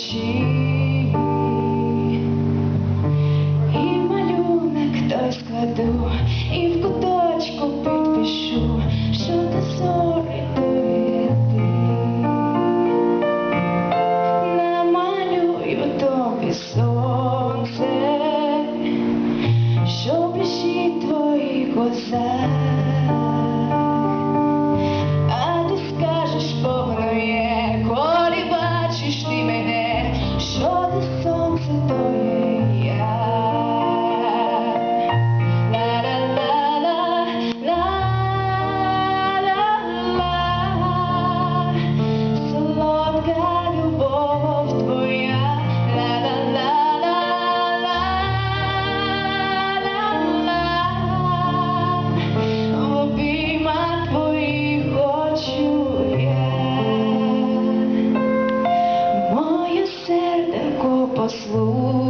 душі і малюнок той складу, і в куточку подпишу, что ты сори ти. намалюю без сонце, що піші твои глаза. true.